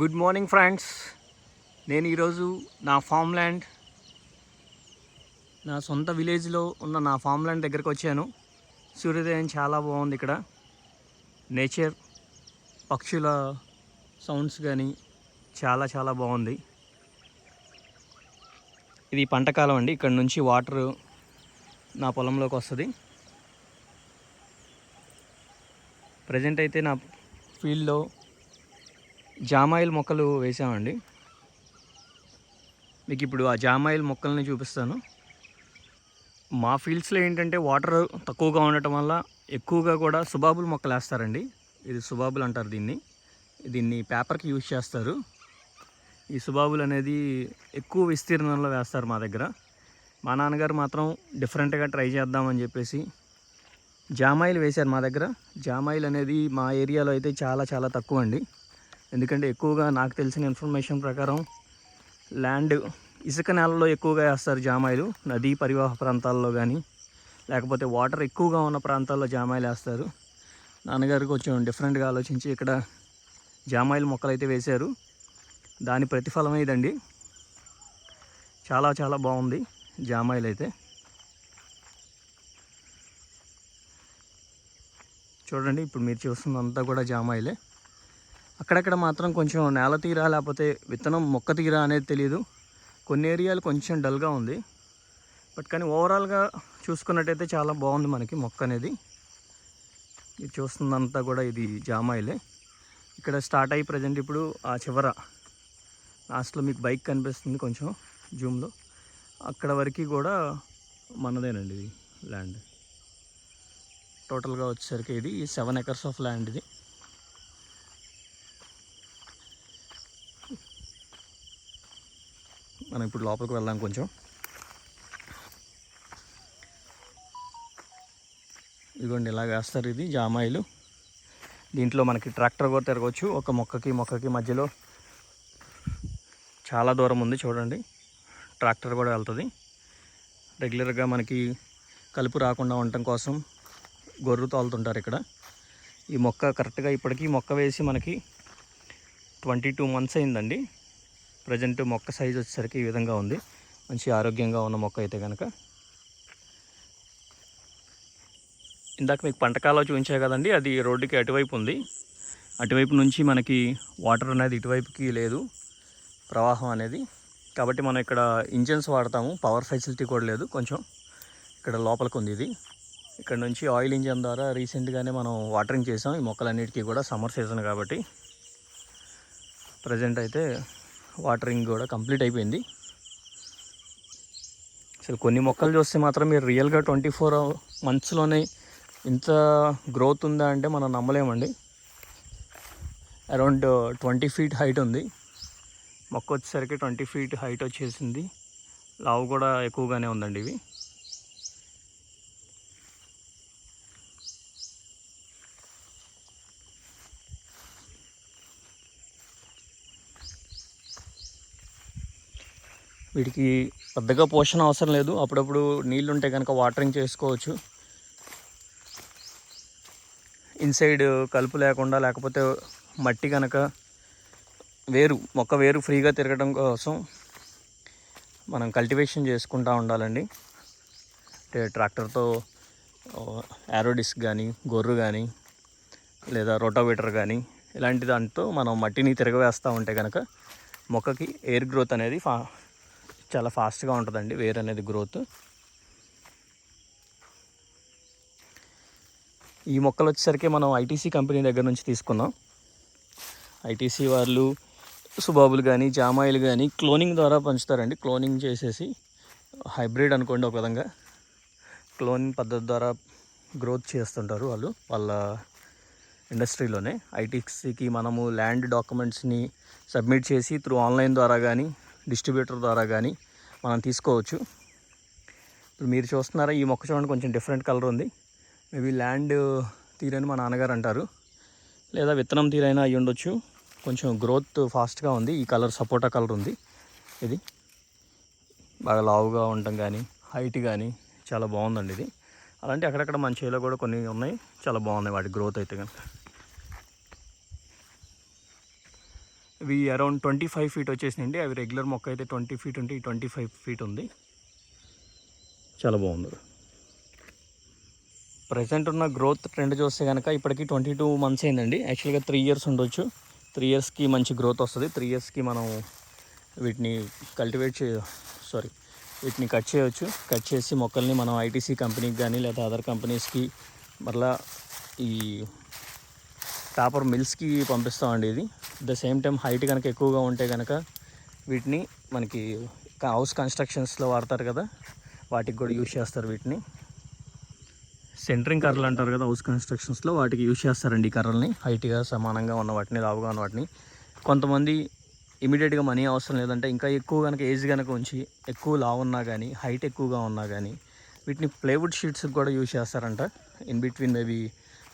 Good morning friends. నేను ఈరోజు నా ఫామ్ ల్యాండ్ నా సొంత విలేజ్లో ఉన్న నా ఫామ్ ల్యాండ్ దగ్గరకు వచ్చాను. సూర్యోదయం చాలా బాగుంది ఇక్కడ. నేచర్ పక్షుల సౌండ్స్ కానీ చాలా చాలా బాగుంది. ఇది పంటకాలం అండి. ఇక్కడ నుంచి వాటర్ నా పొలంలోకి వస్తుంది. ప్రజెంట్ అయితే నా ఫీల్డ్లో జామాయిల్ మొక్కలు వేసామండి. మీకు ఇప్పుడు ఆ జామాయిల్ మొక్కల్ని చూపిస్తాను. మా ఫీల్డ్స్లో ఏంటంటే వాటర్ తక్కువగా ఉండటం వల్ల ఎక్కువగా కూడా సుబాబుల్ మొక్కలు వేస్తారండి. ఇది సుబాబుల్ అంటారు దీన్ని. దీన్ని పేపర్కి యూజ్ చేస్తారు. ఈ సుబాబులు అనేది ఎక్కువ విస్తీర్ణంలో వేస్తారు మా దగ్గర. మా నాన్నగారు మాత్రం డిఫరెంట్గా ట్రై చేద్దామని చెప్పేసి జామాయిల్ వేశారు మా దగ్గర. జామాయిల్ అనేది మా ఏరియాలో అయితే చాలా చాలా తక్కువ అండి ఎందుకంటే ఎక్కువగా నాకు తెలిసిన ఇన్ఫర్మేషన్ ప్రకారం ల్యాండ్ ఇసుక నేలలో ఎక్కువగా వేస్తారు జామాయిలు నదీ పరివాహ ప్రాంతాల్లో కానీ లేకపోతే వాటర్ ఎక్కువగా ఉన్న ప్రాంతాల్లో జామాయిలు వేస్తారు. నాన్నగారు కొంచెం డిఫరెంట్గా ఆలోచించి ఇక్కడ జామాయిల మొక్కలు అయితే వేశారు. దాని ప్రతిఫలం ఇదండి. చాలా చాలా బాగుంది జామాయిలు అయితే చూడండి ఇప్పుడు మీరు చూస్తున్నంతా కూడా జామాయిలే. అక్కడక్కడ మాత్రం కొంచెం నేల తీరా లేకపోతే విత్తనం మొక్క తీరా అనేది తెలియదు కొన్ని ఏరియాలు కొంచెం డల్గా ఉంది. బట్ కానీ ఓవరాల్గా చూసుకున్నట్టయితే చాలా బాగుంది మనకి మొక్క అనేది. ఇది చూస్తుందంతా కూడా ఇది జామాయిలే. ఇక్కడ స్టార్ట్ అయ్యి ప్రజెంట్ ఇప్పుడు ఆ చివర. లాస్ట్లో మీకు బైక్ కనిపిస్తుంది కొంచెం జూమ్లో. అక్కడ వరకు కూడా మనదేనండి ఇది ల్యాండ్. టోటల్గా వచ్చేసరికి ఇది సెవెన్ ఎకర్స్ ఆఫ్ ల్యాండ్ ఇది. మనం ఇప్పుడు లోపలికి వెళ్దాం కొంచెం. ఇదిగోండి ఇలా వేస్తారు ఇది జామాయిలు. దీంట్లో మనకి ట్రాక్టర్ కూడా తిరగవచ్చు ఒక మొక్కకి మొక్కకి మధ్యలో చాలా దూరం ఉంది చూడండి. ట్రాక్టర్ కూడా వెళ్తుంది. రెగ్యులర్గా మనకి కలుపు రాకుండా ఉండటం కోసం గొర్రు తోలుతుంటారు ఇక్కడ. ఈ మొక్క కరెక్ట్గా ఇప్పటికీ మొక్క వేసి మనకి ట్వంటీ టూ మంత్స్ అయిందండి. ప్రజెంట్ మొక్క సైజ్ వచ్చేసరికి ఈ విధంగా ఉంది. మంచి ఆరోగ్యంగా ఉన్న మొక్క అయితే కనుక ఇందాక మీకు పంటకాలో చూపించా కదండి అది రోడ్డుకి అటువైపు ఉంది. అటువైపు నుంచి మనకి వాటర్ అనేది ఇటువైపుకి లేదు. ప్రవాహం అనేది. కాబట్టి మనం ఇక్కడ ఇంజన్స్ వాడతాము పవర్ ఫెసిలిటీ కూడా లేదు కొంచెం. ఇక్కడ లోపలికి ఉంది ఇది. ఇక్కడ నుంచి ఆయిల్ ఇంజన్ ద్వారా రీసెంట్గానే మనం వాటరింగ్ చేసాం. ఈ మొక్కలన్నిటికీ కూడా సమ్మర్ సీజన్ కాబట్టి. ప్రజెంట్ అయితే వాటరింగ్ కూడా కంప్లీట్ అయిపోయింది. అసలు కొన్ని మొక్కలు చూస్తే మాత్రం మీరు రియల్గా ట్వంటీ ఫోర్ మంత్స్లోనే ఇంత గ్రోత్ ఉందా అంటే మనం నమ్మలేమండి. అరౌండ్ ట్వంటీ ఫీట్ హైట్ ఉంది. మొక్క వచ్చేసరికి ట్వంటీ ఫీట్ హైట్ వచ్చేసింది. లావు కూడా ఎక్కువగానే ఉందండి ఇవి. వీటికి పెద్దగా పోషణ అవసరం లేదు. అప్పుడప్పుడు నీళ్ళు ఉంటే కనుక వాటరింగ్ చేసుకోవచ్చు. ఇన్సైడ్ కలుపు లేకుండా లేకపోతే మట్టి కనుక వేరు మొక్క వేరు ఫ్రీగా తిరగడం కోసం మనం కల్టివేషన్ చేసుకుంటూ ఉండాలండి. అంటే ట్రాక్టర్తో యారోడిస్క్ కానీ గొర్రు కానీ లేదా రోటోవేటర్ కానీ ఇలాంటి దాంతో మనం మట్టిని తిరగవేస్తూ ఉంటే కనుక మొక్కకి ఎయిర్ గ్రోత్ అనేది ఫా చాలా ఫాస్ట్గా ఉంటుందండి వేర్ అనేది గ్రోత్. ఈ మొక్కలు వచ్చేసరికి మనం ఐటీసీ కంపెనీ దగ్గర నుంచి తీసుకున్నాం. ఐటీసీ వాళ్ళు సుబాబులు కానీ జామాయిలు కానీ క్లోనింగ్ ద్వారా పంచుతారండి. క్లోనింగ్ చేసేసి హైబ్రిడ్ అనుకోండి ఒక విధంగా. క్లోనింగ్ పద్ధతి ద్వారా గ్రోత్ చేస్తుంటారు వాళ్ళు వాళ్ళ ఇండస్ట్రీలోనే. ఐటీసీకి మనము ల్యాండ్ డాక్యుమెంట్స్ని సబ్మిట్ చేసి త్రూ ఆన్లైన్ ద్వారా కానీ డిస్ట్రిబ్యూటర్ ద్వారా కానీ మనం తీసుకోవచ్చు. ఇప్పుడు మీరు చూస్తున్నారా ఈ మొక్క చూడండి కొంచెం డిఫరెంట్ కలర్ ఉంది. మేబీ ల్యాండ్ తీరని మా నాన్నగారు అంటారు. లేదా విత్తనం తీరైనా అయ్యి ఉండొచ్చు. కొంచెం గ్రోత్ ఫాస్ట్గా ఉంది. ఈ కలర్ సపోటా కలర్ ఉంది. ఇది బాగా లావుగా ఉండటం కానీ హైట్ కానీ చాలా బాగుందండి ఇది. అలాంటి అక్కడక్కడ మన చేలో కూడా కొన్ని ఉన్నాయి. చాలా బాగున్నాయి వాటి గ్రోత్ అయితే కనుక. ఇవి అరౌండ్ ట్వంటీ ఫైవ్ ఫీట్ వచ్చేసినాయండి. అవి రెగ్యులర్ మొక్క అయితే ట్వంటీ ఫీట్ ఉంటే ట్వంటీ ఫైవ్ ఫీట్ ఉంది. చాలా బాగుంది. ప్రజెంట్ ఉన్న గ్రోత్ ట్రెండ్ చూస్తే కనుక ఇప్పటికి ట్వంటీ టూ మంత్స్ అయిందండి యాక్చువల్గా త్రీ ఇయర్స్ ఉండొచ్చు. త్రీ ఇయర్స్కి మంచి గ్రోత్ వస్తుంది. త్రీ ఇయర్స్కి మనం వీటిని కల్టివేట్ చే సారీ వీటిని కట్ చేయవచ్చు కట్ చేసి మొక్కల్ని మనం ఐటీసీ కంపెనీకి కానీ లేదా అదర్ కంపెనీస్కి మరలా ఈ పేపర్ మిల్స్కి పంపిస్తామండి ఇది. ద సేమ్ టైం హైట్ కనుక ఎక్కువగా ఉంటే కనుక వీటిని మనకి హౌస్ కన్స్ట్రక్షన్స్లో వాడతారు కదా వాటికి కూడా యూజ్ చేస్తారు వీటిని. సెంటరింగ్ కర్రలు అంటారు కదా హౌస్ కన్స్ట్రక్షన్స్లో వాటికి యూజ్ చేస్తారండి ఈ కర్రల్ని. హైట్గా సమానంగా ఉన్న వాటిని లావుగా ఉన్న వాటిని. కొంతమంది ఇమీడియట్గా మనీ అవసరం లేదంటే ఇంకా ఎక్కువ కనుక ఏజ్ కనుక ఉంచి ఎక్కువ లావు ఉన్నా కానీ హైట్ ఎక్కువగా ఉన్నా కానీ వీటిని ప్లేవుడ్ షీట్స్కి కూడా యూజ్ చేస్తారంట. ఇన్ బిట్వీన్ మేబీ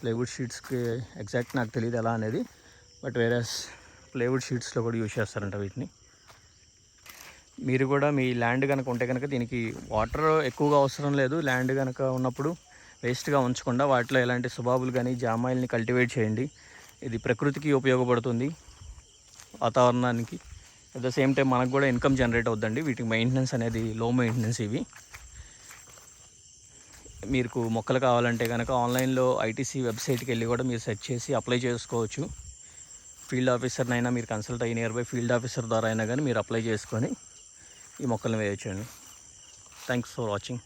ప్లేవుడ్ షీట్స్కి ఎగ్జాక్ట్ నాకు తెలియదు ఎలా అనేది బట్ వేరే ప్లేవుడ్ షీట్స్లో కూడా యూజ్ చేస్తారంట వీటిని. మీరు కూడా మీ ల్యాండ్ కనుక ఉంటే కనుక దీనికి వాటర్ ఎక్కువగా అవసరం లేదు. ల్యాండ్ కనుక ఉన్నప్పుడు వేస్ట్గా ఉంచకుండా వాటిలో ఎలాంటి సుబాబులు కానీ జామాయిల్ని కల్టివేట్ చేయండి. ఇది ప్రకృతికి ఉపయోగపడుతుంది వాతావరణానికి. అట్ ద సేమ్ టైం మనకు కూడా ఇన్కమ్ జనరేట్ అవుద్దండి. వీటికి మెయింటెనెన్స్ అనేది లో మెయింటెనెన్స్ ఇవి. మీకు మొక్కలు కావాలంటే కనుక ఆన్లైన్లో ఐటీసీ వెబ్సైట్కి వెళ్ళి కూడా మీరు సెర్చ్ చేసి అప్లై చేసుకోవచ్చు. ఫీల్డ్ ఆఫీసర్నైనా మీరు కన్సల్ట్ అయ్యి నియర్ బై ఫీల్డ్ ఆఫీసర్ ద్వారా అయినా కానీ మీరు అప్లై చేసుకొని ఈ మొక్కలను వేయచ్చండి. Thanks for watching.